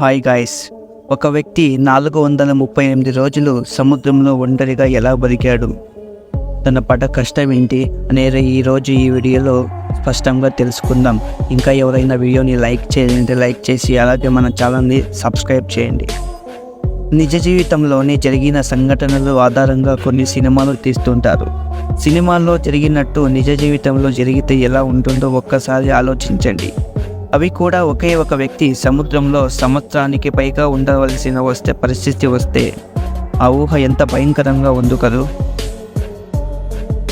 Hi guys. ఒక వ్యక్తి నాలుగు వందల ముప్పై ఎనిమిది రోజులు సముద్రంలో ఒంటరిగా ఎలా బతికాడు? తన పడ కష్టం ఏంటి? అనేది ఈరోజు ఈ వీడియోలో స్పష్టంగా తెలుసుకుందాం. ఇంకా ఎవరైనా వీడియోని లైక్ చేయండి లైక్ చేసి అలాగే మన ఛానల్ని సబ్స్క్రైబ్ చేయండి. నిజ జీవితంలోనే జరిగిన సంఘటనలు ఆధారంగా కొన్ని సినిమాలు తీస్తుంటారు. సినిమాల్లో జరిగినట్టు నిజ జీవితంలో జరిగితే ఎలా ఉంటుందో ఒక్కసారి ఆలోచించండి. అవి కూడా ఒకే ఒక వ్యక్తి సముద్రంలో సంవత్సరానికి పైగా ఉండవలసిన వస్తే పరిస్థితి వస్తే ఆ ఊహ ఎంత భయంకరంగా ఉంది కదూ.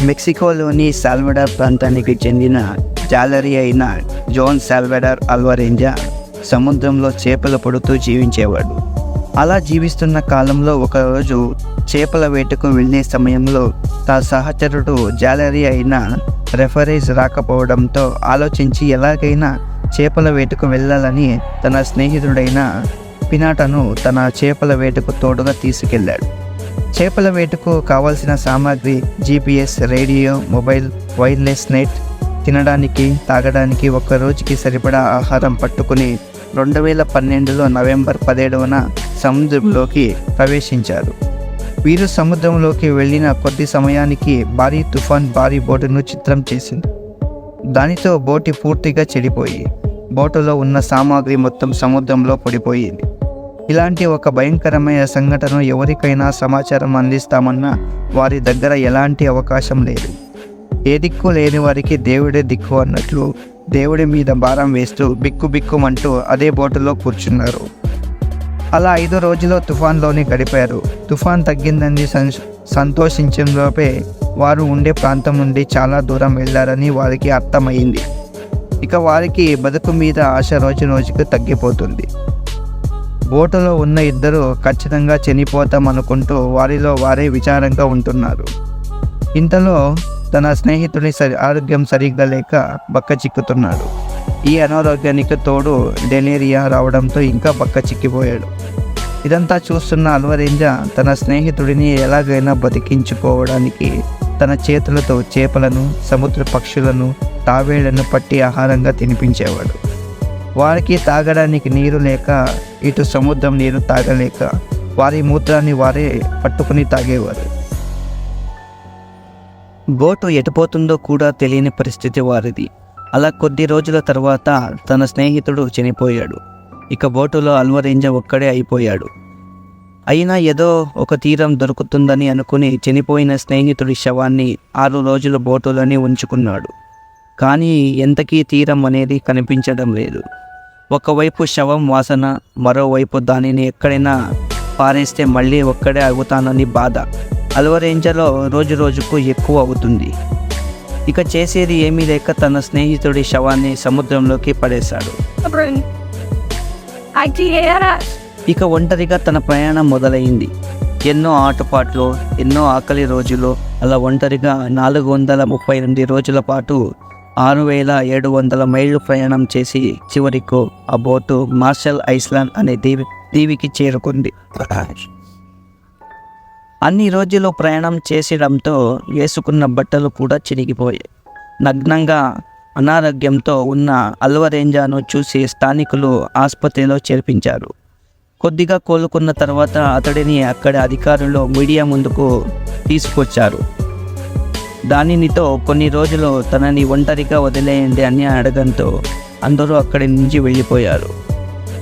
మెక్సికోలోని సాల్వడార్ ప్రాంతానికి చెందిన జాలరీ అయిన జోన్ సాల్వడార్ అల్వరేంజా సముద్రంలో చేపలు పడుతూ జీవించేవాడు. అలా జీవిస్తున్న కాలంలో ఒకరోజు చేపల వేటకు వెళ్ళే సమయంలో తన సహచరుడు జాలరీ అయిన రెఫరీస్ రాకపోవడంతో ఆలోచించి ఎలాగైనా చేపల వేటకు వెళ్ళాలని తన స్నేహితుడైన పినాటను తన చేపల వేటకు తోడుగా తీసుకెళ్ళాడు. చేపల వేటకు కావాల్సిన సామాగ్రి GPS radio mobile wireless net తినడానికి తాగడానికి ఒక్క రోజుకి సరిపడా ఆహారం పట్టుకుని రెండు వేల పన్నెండులో నవంబర్ పదిహేడవన సముద్రంలోకి ప్రవేశించారు. వీరు సముద్రంలోకి వెళ్ళిన కొద్ది సమయానికి భారీ తుఫాన్ భారీ బోటును చిత్రం చేసింది. దానితో బోటి పూర్తిగా చెడిపోయి బోటులో ఉన్న సామాగ్రి మొత్తం సముద్రంలో పడిపోయింది. ఇలాంటి ఒక భయంకరమైన సంఘటన ఎవరికైనా సమాచారం అందిస్తామన్నా వారి దగ్గర ఎలాంటి అవకాశం లేదు. ఏ దిక్కు లేని వారికి దేవుడే దిక్కు అన్నట్లు దేవుడి మీద భారం వేస్తూ బిక్కు బిక్కుమంటూ అదే బోటులో కూర్చున్నారు. అలా ఐదు రోజులు తుఫాన్లోనే గడిపారు. తుఫాన్ తగ్గిందని సం సంతోషించడంలోపే వారు ఉండే ప్రాంతం నుండి చాలా దూరం వెళ్ళారని వారికి అర్థమైంది. ఇక వారికి బతుకు మీద ఆశ రోజు రోజుకు తగ్గిపోతుంది. బోటులో ఉన్న ఇద్దరు ఖచ్చితంగా చనిపోతాం అనుకుంటూ వారిలో వారే విచారంగా ఉంటున్నారు. ఇంతలో తన స్నేహితుడి సరి ఆరోగ్యం సరిగ్గా లేక బక్క చిక్కుతున్నాడు. ఈ అనారోగ్యానికి తోడు డెలేరియా రావడంతో ఇంకా బక్క చిక్కిపోయాడు. ఇదంతా చూస్తున్న అల్వరేంజ తన స్నేహితుడిని ఎలాగైనా బతికించుకోవడానికి తన చేతులతో చేపలను సముద్ర పక్షులను తావేళ్ళను పట్టి ఆహారంగా తినిపించేవాడు. వారికి తాగడానికి నీరు లేక ఇటు సముద్రం నీరు తాగలేక వారి మూత్రాన్ని వారే పట్టుకుని తాగేవారు. బోటు ఎటుపోతుందో కూడా తెలియని పరిస్థితి వారిది. అలా కొద్ది రోజుల తర్వాత తన స్నేహితుడు చనిపోయాడు. ఇక బోటులో అల్వరేంజ ఒక్కడే అయిపోయాడు. అయినా ఏదో ఒక తీరం దొరుకుతుందని అనుకుని చనిపోయిన స్నేహితుడి శవాన్ని ఆరు రోజుల బోటులోనే ఉంచుకున్నాడు. కానీ ఎంతకీ తీరం అనేది కనిపించడం లేదు. ఒకవైపు శవం వాసన మరోవైపు దానిని ఎక్కడైనా పారేస్తే మళ్ళీ ఒక్కడే అవుతానని బాధ. అల్వరేంజలో రోజు రోజుకు ఎక్కువ అవుతుంది. ఇక చేసేది ఏమీ లేక తన స్నేహితుడి శవాన్ని సముద్రంలోకి పడేశాడు. ఇక ఒంటరిగా తన ప్రయాణం మొదలైంది. ఎన్నో ఆటపాట్లు ఎన్నో ఆకలి రోజులు అలా ఒంటరిగా నాలుగు వందల ముప్పై ఎనిమిది రోజుల పాటు ఆరు వేల ఏడు వందల మైళ్ళు ప్రయాణం చేసి చివరికి ఆ బోటు మార్షల్ ఐస్లాండ్ అనే దీవి దీవికి చేరుకుంది. అన్ని రోజులు ప్రయాణం చేసడంతో వేసుకున్న బట్టలు కూడా చిరిగిపోయాయి నగ్నంగా అనారోగ్యంతో ఉన్న అల్వరేంజాను చూసి స్థానికులు ఆసుపత్రిలో చేర్పించారు. కొద్దిగా కోలుకున్న తర్వాత అతడిని అక్కడి అధికారులు మీడియా ముందుకు తీసుకొచ్చారు. దానినితో కొన్ని రోజులు తనని ఒంటరిగా వదిలేయండి అని అడగంతో అందరూ అక్కడి నుంచి వెళ్ళిపోయారు.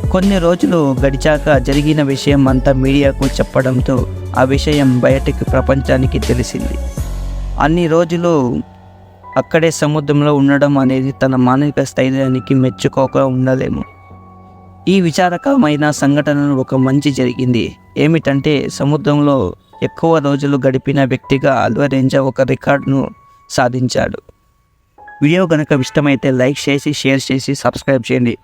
కొన్ని రోజులు గడిచాక జరిగిన విషయం అంతా మీడియాకు చెప్పడంతో ఆ విషయం బయటికి ప్రపంచానికి తెలిసింది. అన్ని రోజులు అక్కడే సముద్రంలో ఉండడం అనేది తన మానసిక స్థైర్యానికి మెచ్చుకోక ఉండలేము. ఈ విచారకమైన సంఘటనను ఒక మంచి జరిగింది ఏమిటంటే సముద్రంలో ఎక్కువ రోజులు గడిపిన వ్యక్తిగా అల్వరేంజా ఒక రికార్డును సాధించాడు వీడియో కనుక ఇష్టమైతే లైక్ చేసి షేర్ చేసి సబ్స్క్రైబ్ చేయండి